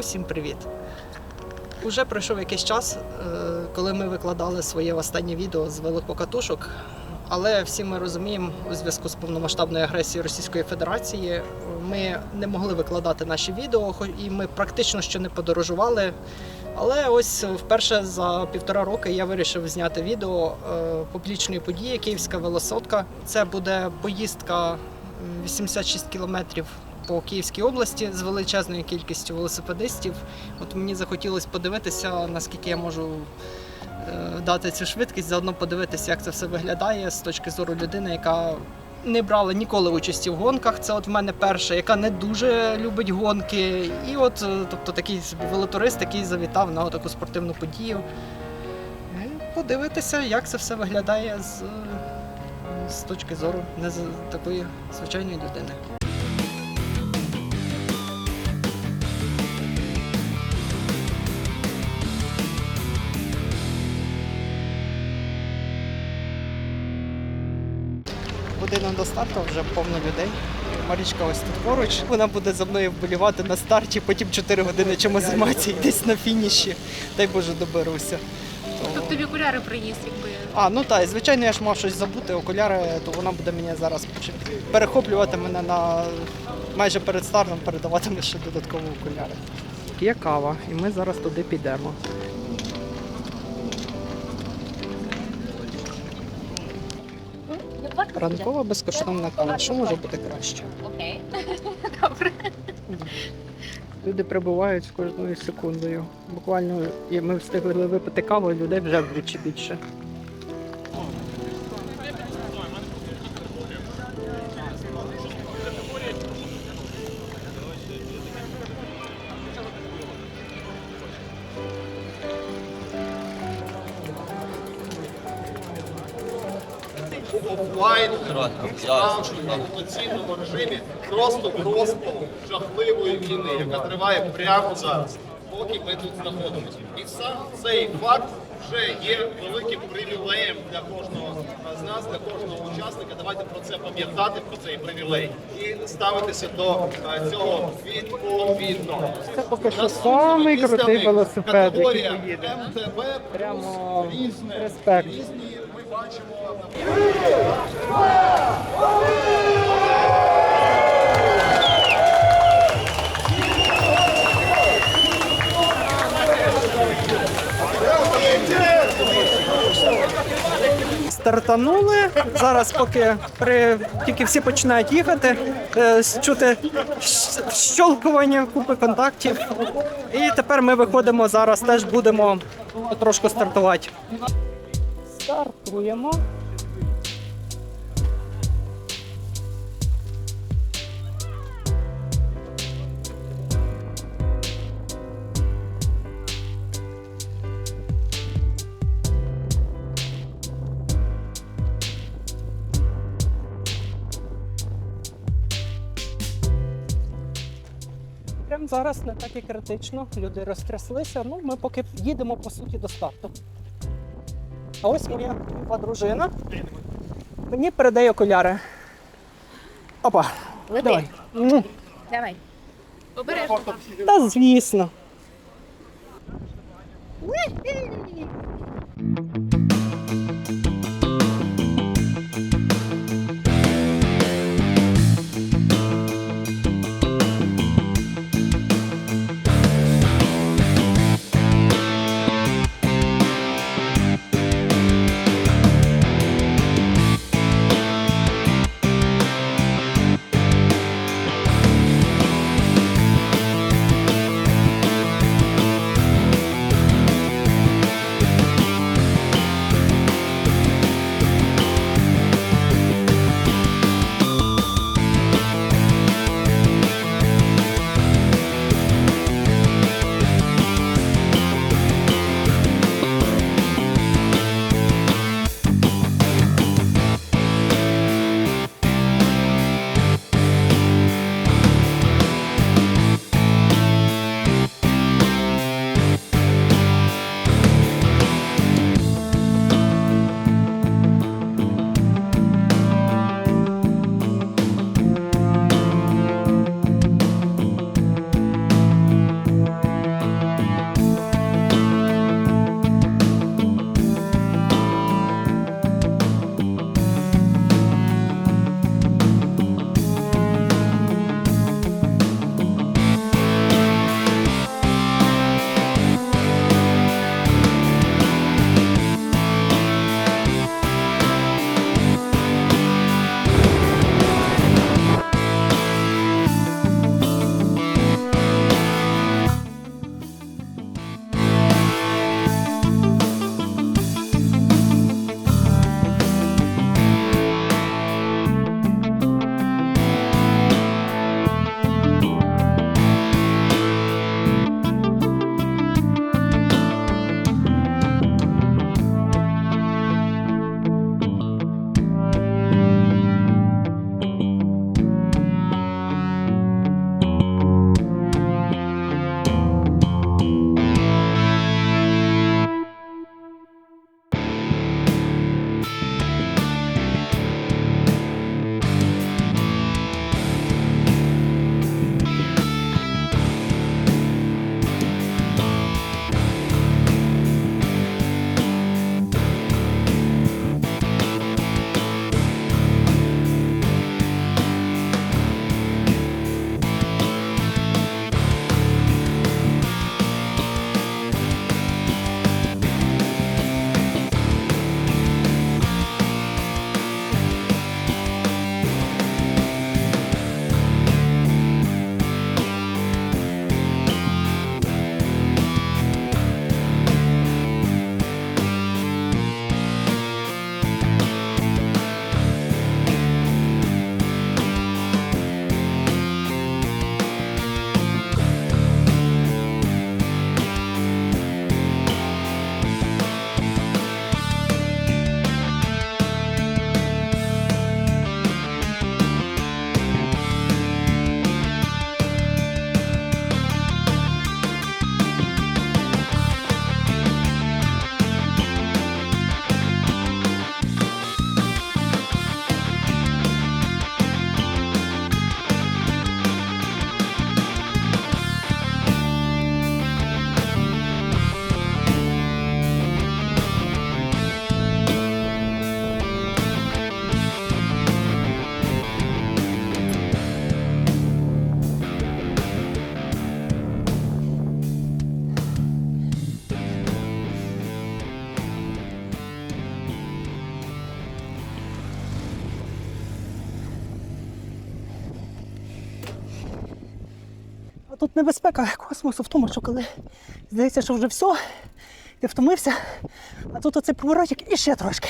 Усім привіт! Уже пройшов якийсь час, е, коли ми викладали своє останнє відео з великокатушок. Але всі ми розуміємо, у зв'язку з повномасштабною агресією Російської Федерації ми не могли викладати наші відео, і ми практично ще не подорожували. Але ось вперше за півтора роки я вирішив зняти відео е, публічної події Київська велосотка. Це буде поїздка 86 кілометрів по Київській області з величезною кількістю велосипедистів. От мені захотілося подивитися, наскільки я можу е, дати цю швидкість, заодно подивитися, як це все виглядає з точки зору людини, яка не брала ніколи участі в гонках. Це от в мене перша, яка не дуже любить гонки. І от, е, тобто, такий велотурист, який завітав на таку спортивну подію. І Подивитися, як це все виглядає з, з точки зору не з такої звичайної людини. До старту вже повно людей. Марічка ось тут поруч. Вона буде за мною вболівати на старті, потім 4 години чимось займатися і десь на фініші. Дай Боже доберуся. Тобто тобі окуляри приніс, якби. А, ну так, і, звичайно, я ж мав щось забути, окуляри, то вона буде мені зараз перехоплювати мене на майже перед стартом, передаватиме ще додаткові окуляри. Є кава, і ми зараз туди підемо. Ранкова безкоштовна кава. Що може бути краще? Окей. Добре. Люди прибувають з кожною секундою. Буквально ми встигли випити каву, людей вже вдвічі більше. Офлайн справжньому повноцінному режимі просто розпалу жахливої війни, яка триває прямо зараз, поки ми тут знаходимося. І сам цей факт вже є великим привілеєм для кожного з нас, для кожного учасника. Давайте про це пам'ятати, про цей привілей і ставитися до е, цього відповідно. Це поки що самий крутий велосипед, який поїде. МТБ Прямо різне, респект. різні бачимо. Стартанули. Зараз, поки при... тільки всі починають їхати, е, чути щолкування купи контактів. І тепер ми виходимо зараз, теж будемо потрошку стартувати. Стартуємо. Прямо зараз не так і критично. Люди розтряслися. Ну, ми поки їдемо по суті до старту. А ось моя люба дружина. Мені передає окуляри. Опа. Лети. Давай. М, Давай. Обережно. Та звісно. Тут небезпека космосу в тому, що коли здається, що вже все, ти втомився, а тут оцей поворотик і ще трошки.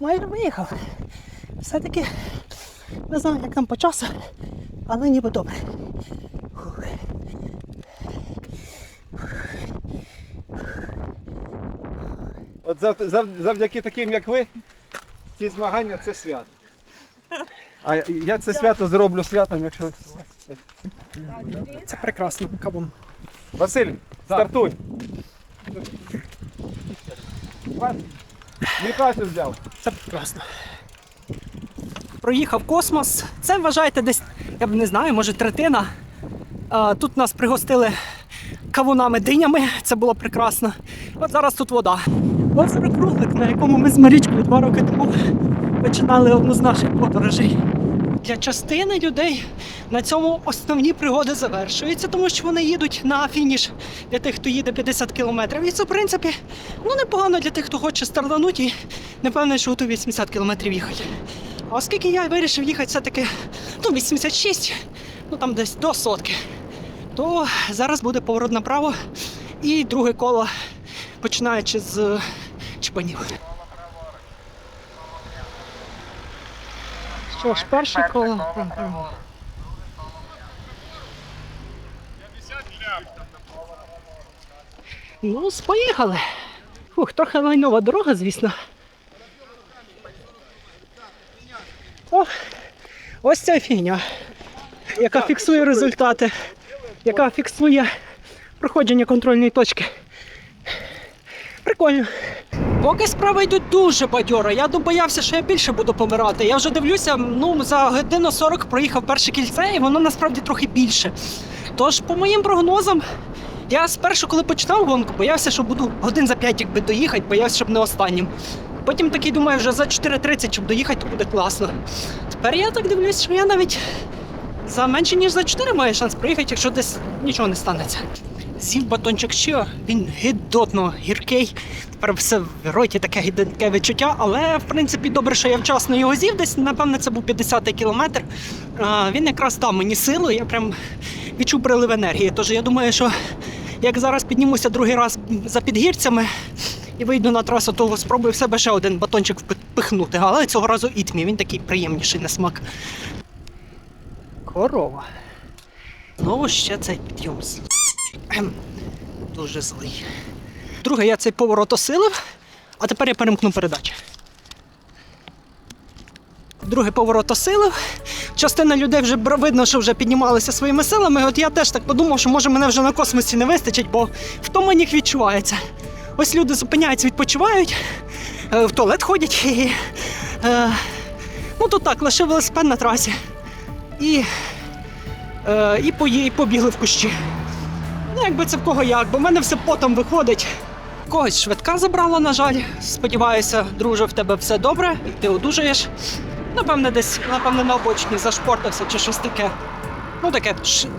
Майже виїхав. Все-таки не знаю, як там по часу, але ніби добре. От зав, зав, завдяки таким, як ви, ці змагання це свято. А я це свято зроблю святом, якщо. Це прекрасно, кабум. Василь, стартуй. Мікасю взяв. Це прекрасно. Проїхав космос. Це вважаєте десь, я б не знаю, може третина. А, тут нас пригостили кавунами динями, це було прекрасно. От зараз тут вода. Озеро Круглик, на якому ми з Марічкою два роки тому починали одну з наших подорожей. Для частини людей на цьому основні пригоди завершуються, тому що вони їдуть на фініш для тих, хто їде 50 кілометрів. І це, в принципі, ну непогано для тих, хто хоче стартанути і не певний, що готовий 80 кілометрів їхати. А оскільки я вирішив їхати все-таки ну, 86, ну там десь до сотки, то зараз буде поворот направо і друге коло, починаючи з чіпанів. Що ж, перше коло. Ну, поїхали. Фух, трохи лайнова дорога, звісно. О, ось ця фігня, яка фіксує результати, яка фіксує проходження контрольної точки. Прикольно. Поки справи йдуть дуже бадьоро. Я боявся, що я більше буду помирати. Я вже дивлюся, ну за годину 40 проїхав перше кільце, і воно насправді трохи більше. Тож, по моїм прогнозам, я спершу, коли починав гонку, боявся, що буду годин за 5 якби доїхати, боявся, щоб не останнім. Потім такий думаю, вже за 4.30, щоб доїхати, то буде класно. Тепер я так дивлюсь, що я навіть за менше ніж за 4 маю шанс проїхати, якщо десь нічого не станеться. З'їв батончик ще, він гидотно гіркий. Тепер все в роті таке гидотке відчуття, але в принципі добре, що я вчасно його з'їв. Десь, напевне, це був 50-й кілометр. А, він якраз дав мені силу, я прям відчув прилив енергії. Тож я думаю, що як зараз піднімуся другий раз за підгірцями і вийду на трасу, то спробую в себе ще один батончик впихнути. Але цього разу ітмі, він такий приємніший на смак. Корова. Знову ще цей підйом. Ем, Дуже злий. Друге, я цей поворот осилив, а тепер я перемкну передачі. Другий поворот осилив. Частина людей вже видно, що вже піднімалися своїми силами. От я теж так подумав, що може мене вже на космосі не вистачить, бо втома їх відчувається. Ось люди зупиняються, відпочивають, е, в туалет ходять і. Е, ну то так, лише велосипед на трасі. І, е, і побігли в кущі. Ну, якби це в кого як, бо в мене все потом виходить. Когось швидка забрала, на жаль. Сподіваюся, друже, в тебе все добре, і ти одужаєш. Напевне, десь, напевне, на обочині зашпортався чи щось таке. Ну таке,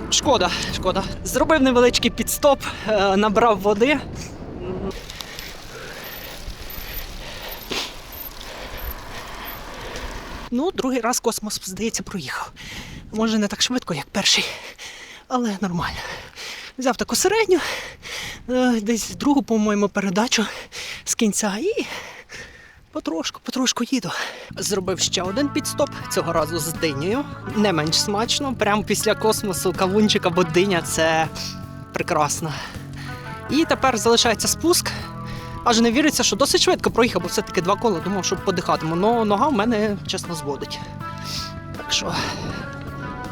шкода, шкода. Зробив невеличкий підстоп, е, набрав води. Ну, другий раз космос, здається, проїхав. Може, не так швидко, як перший, але нормально. Взяв таку середню, е, десь другу, по-моєму, передачу з кінця і потрошку, потрошку їду. Зробив ще один підстоп, цього разу з динею. Не менш смачно. Прямо після космосу кавунчик або диня це прекрасно. І тепер залишається спуск. Аж не віриться, що досить швидко проїхав, бо все-таки два кола, думав, що подихатиму. Но нога в мене чесно зводить. Так що,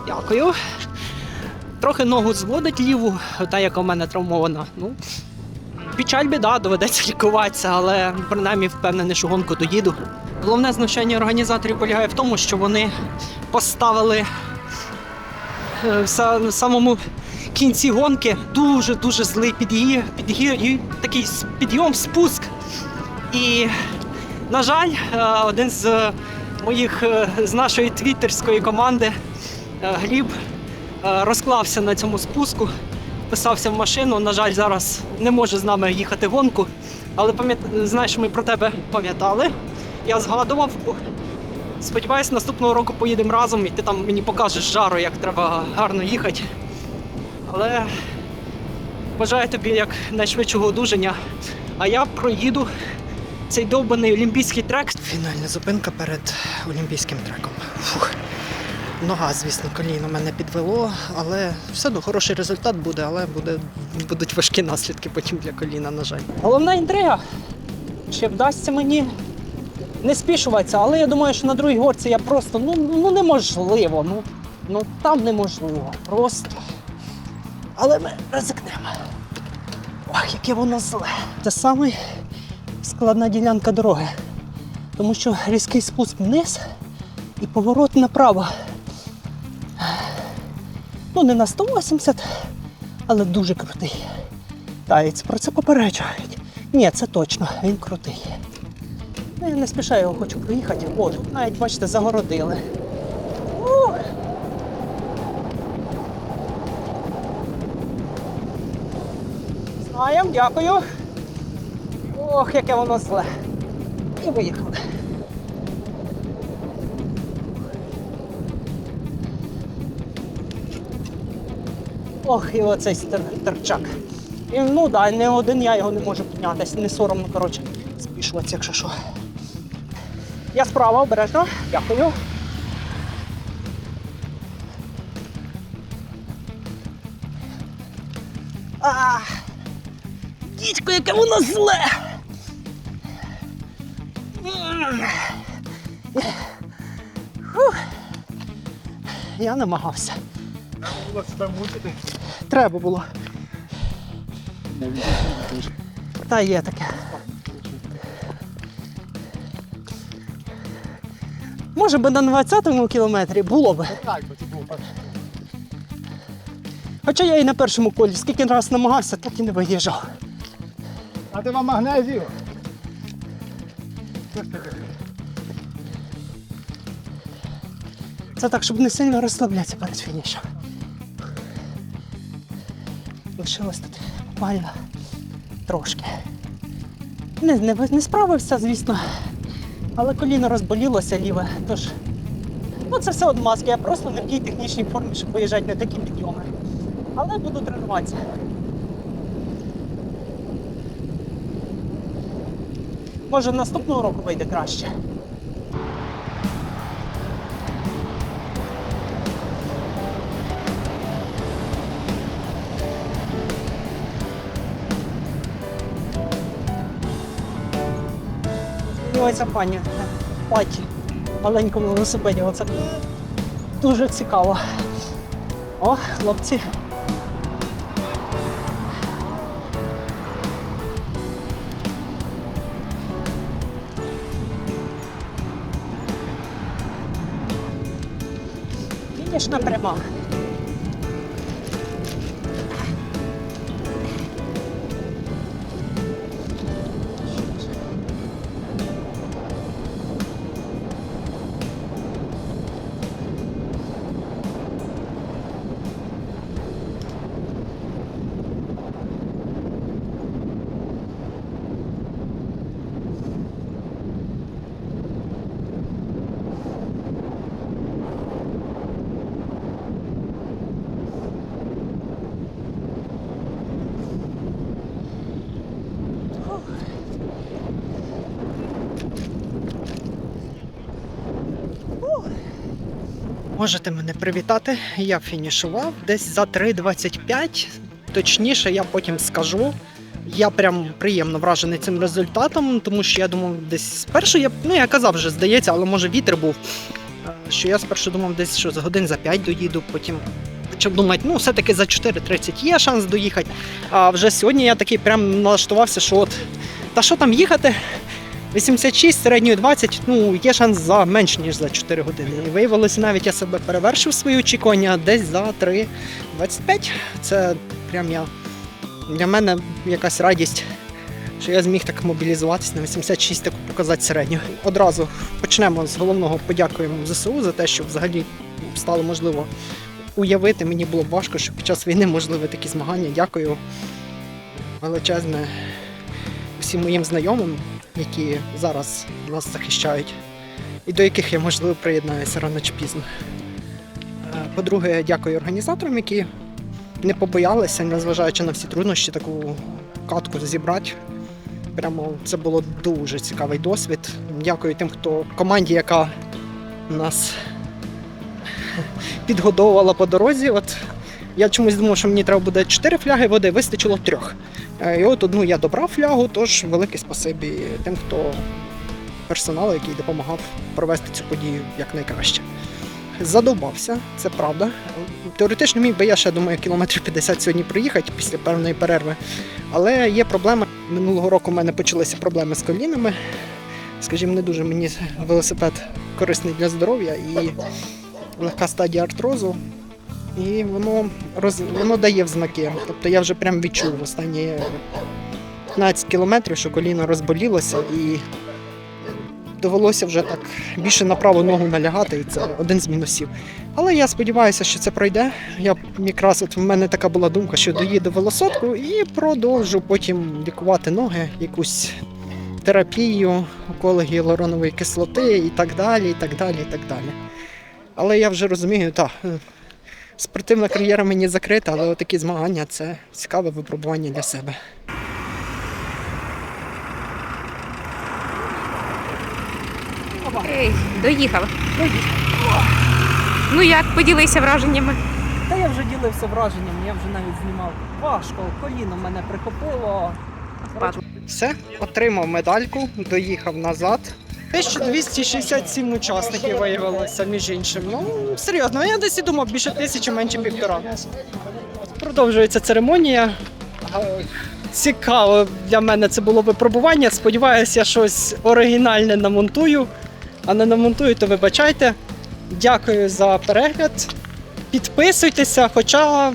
дякую. Трохи ногу зводить ліву, та яка в мене травмована. Ну, печаль біда, доведеться лікуватися, але принаймні впевнений, що гонку доїду. Головне знущання організаторів полягає в тому, що вони поставили е, в самому кінці гонки дуже-дуже злий під'їзд, під'їзд, такий підйом, спуск. І, на жаль, е, один з моїх е, з нашої твіттерської команди Гліб розклався на цьому спуску, писався в машину. На жаль, зараз не може з нами їхати гонку. Але знаєш, ми про тебе пам'ятали. Я згадував, Сподіваюсь, наступного року поїдемо разом і ти там мені покажеш жару, як треба гарно їхати. Але бажаю тобі як найшвидшого одужання. А я проїду цей довбаний олімпійський трек. Фінальна зупинка перед олімпійським треком. Фух. Нога, звісно, коліно мене підвело, але все одно хороший результат буде, але буде, будуть важкі наслідки потім для коліна, на жаль. Головна інтрига. Чи вдасться мені не спішуватися, але я думаю, що на другій горці я просто ну, ну неможливо. Ну, ну там неможливо. Просто. Але ми ризикнемо. Ох, яке воно зле. Це саме складна ділянка дороги. Тому що різкий спуск вниз і поворот направо. Ну, не на 180, але дуже крутий. Таєць про це попереджають. Ні, це точно, він крутий. Ну, Я не спішаю його хочу проїхати. О, навіть, бачите, загородили. Ух. Знаємо, дякую. Ох, яке воно зле. І виїхали. Ох, і оцей терчак. І, ну да, не один я його не можу піднятися, не соромно, коротше, спішуватися, якщо що. Я справа, обережно. Дякую. А, дідько, яке воно зле. Фух. Я намагався. Було себе мучити. Треба було. Та є таке. Може би на 20-му кілометрі було би. Так, бо це був перший. Хоча я і на першому колі скільки раз намагався, так і не виїжджав. А ти вам магнезію? Це так, щоб не сильно розслаблятися перед фінішем. Лишилось тут буквально трошки. Не, не, не справився, звісно. Але коліно розболілося ліве, тож. Ну це все од маски, я просто не в тій технічній формі, щоб виїжджати на такі підйоми. Але буду тренуватися. Може наступного року вийде краще. Ось пані паті маленькому велосипеді. Оце дуже цікаво. О, хлопці. Фінішна пряма. Можете мене привітати. Я фінішував десь за 3.25. Точніше, я потім скажу. Я прям приємно вражений цим результатом, тому що я думав, десь спершу я ну я казав вже, здається, але може вітер був. е, Що я спершу думав, десь що за годин за 5 доїду, потім почав думати, ну все-таки за 4.30 є шанс доїхати. А вже сьогодні я такий прям налаштувався, що от та що там їхати? 86, середньою 20, ну є шанс за менш ніж за 4 години. І виявилося, навіть я себе перевершив свої очікування десь за 3.25. Це прям я для мене якась радість, що я зміг так мобілізуватися на 86, таку показати середню. Одразу почнемо з головного подякуємо ЗСУ за те, що взагалі стало можливо уявити. Мені було б важко, що під час війни можливі такі змагання. Дякую величезне всім моїм знайомим, які зараз нас захищають. і до яких я можливо приєднаюся рано чи пізно. Е, По-друге, дякую організаторам, які не побоялися, незважаючи на всі труднощі, таку катку зібрати. Прямо це було дуже цікавий досвід. Дякую тим, хто команді, яка нас підгодовувала по дорозі. От я чомусь думав, що мені треба буде 4 фляги води, вистачило трьох. Е, І от одну я добрав флягу, тож велике спасибі тим, хто персоналу, який допомагав провести цю подію якнайкраще. Задовбався, це правда. Теоретично міг би я ще думаю кілометрів 50 сьогодні проїхати після певної перерви. Але є проблема. Минулого року в мене почалися проблеми з колінами. Скажімо, не дуже мені велосипед корисний для здоров'я і легка стадія артрозу. І воно роз... воно дає в знаки. Тобто я вже прям відчув останні 15 кілометрів, що коліно розболілося і довелося вже так більше на праву ногу налягати, і це один з мінусів. Але я сподіваюся, що це пройде. Я якраз от в мене така була думка, що доїду велосотку і продовжу потім лікувати ноги, якусь терапію, уколи гіалуронової кислоти і так далі, і так далі, і так далі. Але я вже розумію, так, спортивна кар'єра мені закрита, але такі змагання це цікаве випробування для себе. Ей, доїхав. Ну як, поділися враженнями? Та я вже ділився враженням, я вже навіть знімав. Важко, коліно мене прихопило. Все, отримав медальку, доїхав назад. 1267 учасників виявилося, між іншим. Ну, серйозно, я десь і думав більше тисячі, менше півтора. Продовжується церемонія. Цікаво для мене це було випробування. Сподіваюся, я щось оригінальне намонтую. А не намонтую, то вибачайте. Дякую за перегляд. Підписуйтеся, хоча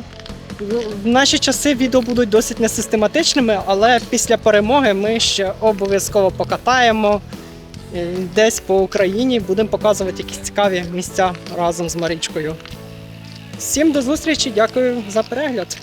в наші часи відео будуть досить несистематичними, але після перемоги ми ще обов'язково покатаємо десь по Україні, будемо показувати якісь цікаві місця разом з Марічкою. Всім до зустрічі, дякую за перегляд.